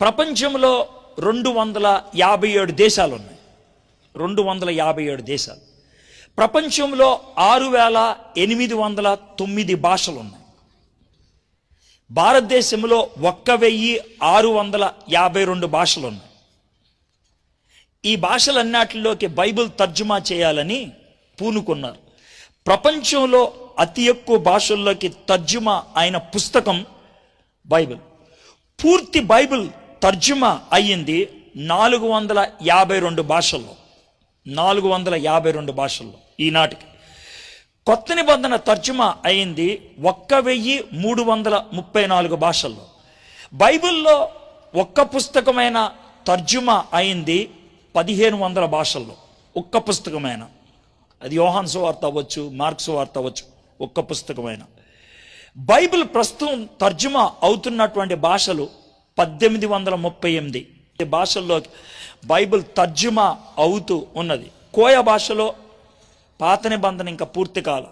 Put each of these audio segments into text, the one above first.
ప్రపంచంలో రెండు వందల యాభై ఏడు దేశాలు ఉన్నాయి. రెండు వందల యాభై ఏడు దేశాలు. ప్రపంచంలో ఆరు వేల ఎనిమిది వందల తొమ్మిది భాషలు ఉన్నాయి. భారతదేశంలో ఒక్క వెయ్యి ఆరు వందల యాభై రెండు భాషలు ఉన్నాయి. ఈ భాషలన్నిటిలోకి బైబిల్ తర్జుమా చేయాలని పూనుకున్నారు. ప్రపంచంలో అతి ఎక్కువ భాషల్లోకి తర్జుమా అయిన పుస్తకం బైబిల్. పూర్తి బైబిల్ తర్జుమా అయ్యింది నాలుగు వందల యాభై రెండు భాషల్లో. నాలుగు వందల యాభై రెండు భాషల్లో ఈనాటికి కొత్త నిబంధన తర్జుమా అయింది ఒక్క వెయ్యి మూడు వందల ముప్పై నాలుగు భాషల్లో. బైబిల్లో ఒక్క పుస్తకమైన తర్జుమా అయింది పదిహేను వందల భాషల్లో. ఒక్క పుస్తకమైన. అది యోహాన్ సువార్త అవ్వచ్చు మార్క్స్ వార్త అవ్వచ్చు ఒక్క పుస్తకమైన. బైబిల్ ప్రస్తుతం తర్జుమా అవుతున్నటువంటి భాషలు పద్దెనిమిది వందల ముప్పై ఎనిమిది. భాషల్లో బైబిల్ తర్జుమా అవుతూ ఉన్నది. కోయ భాషలో పాత నిబంధన ఇంకా పూర్తి కాల.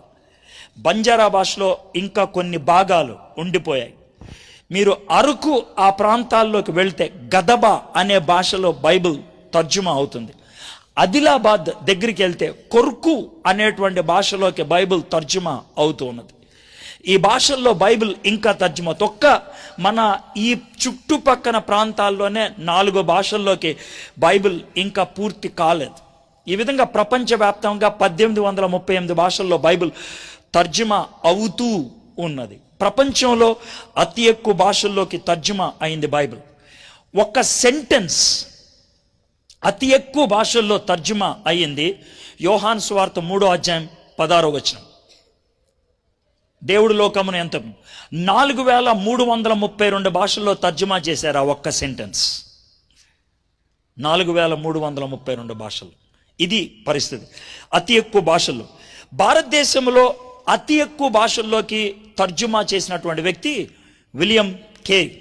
బంజారా భాషలో ఇంకా కొన్ని భాగాలు ఉండిపోయాయి. మీరు అరకు ఆ ప్రాంతాల్లోకి వెళ్తే గదబ అనే భాషలో బైబిల్ తర్జుమా అవుతుంది. ఆదిలాబాద్ దగ్గరికి వెళ్తే కొర్కు అనేటువంటి భాషలోకి బైబిల్ తర్జుమా అవుతూ ఉన్నది. ఈ భాషల్లో బైబిల్ ఇంకా తర్జుమ తొక్క. మన ఈ చుట్టుపక్కన ప్రాంతాల్లోనే నాలుగు భాషల్లోకి బైబిల్ ఇంకా పూర్తి కాలేదు. ఈ విధంగా ప్రపంచవ్యాప్తంగా పద్దెనిమిది వందల ముప్పై ఎనిమిది భాషల్లో బైబిల్ తర్జుమా అవుతూ ఉన్నది. ప్రపంచంలో అతి ఎక్కువ భాషల్లోకి తర్జుమా అయింది బైబిల్. ఒక సెంటెన్స్ అతి ఎక్కువ భాషల్లో తర్జుమా అయింది. యోహాన్ స్వార్థ మూడో అధ్యాయం పదారో వచనం. దేవుడు లోకమును ఎంత? నాలుగు వేల మూడు వందల ముప్పై రెండు భాషల్లో తర్జుమా చేశారు ఆ ఒక్క సెంటెన్స్ నాలుగు వేల మూడు వందల ముప్పై రెండు భాషలు. ఇది పరిస్థితి. అతి ఎక్కువ భాషలు. భారతదేశంలో అతి ఎక్కువ భాషల్లోకి తర్జుమా చేసినటువంటి వ్యక్తి William Carey.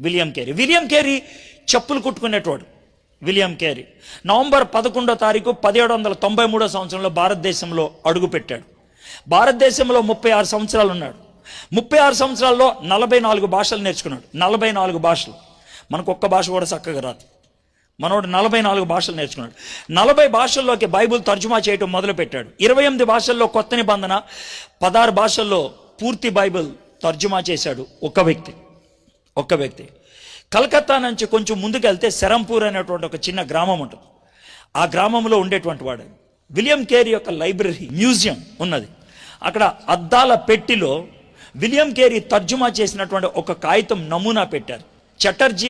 William Carey. William Carey చెప్పులు కుట్టుకునేటోడు. William Carey. నవంబర్ పదకొండో తారీఖు పదిహేడు వందల తొంభై మూడో సంవత్సరంలో భారతదేశంలో అడుగుపెట్టాడు. భారతదేశంలో ముప్పై ఆరు సంవత్సరాలు ఉన్నాడు. ముప్పై ఆరు సంవత్సరాల్లో నలభై నాలుగు భాషలు నేర్చుకున్నాడు. నలభై నాలుగు భాషలు. మనకు ఒక్క భాష కూడా చక్కగా రాదు. మనోడు నలభై నాలుగు భాషలు నేర్చుకున్నాడు. నలభై భాషల్లోకి బైబిల్ తర్జుమా చేయటం మొదలుపెట్టాడు. ఇరవై ఎనిమిది భాషల్లో కొత్త నిబంధన పదహారు భాషల్లో పూర్తి బైబిల్ తర్జుమా చేశాడు ఒక వ్యక్తి. ఒక్క వ్యక్తి. కలకత్తా నుంచి కొంచెం ముందుకెళ్తే శరంపూర్ అనేటువంటి ఒక చిన్న గ్రామం ఉంటుంది. ఆ గ్రామంలో ఉండేటువంటి వాడు. విలియం కేరీ యొక్క లైబ్రరీ మ్యూజియం ఉన్నది. అక్కడ అద్దాల పెట్టిలో విలియం కేరీ తర్జుమా చేసినటువంటి ఒక కాగితం నమూనా పెట్టారు. చటర్జీ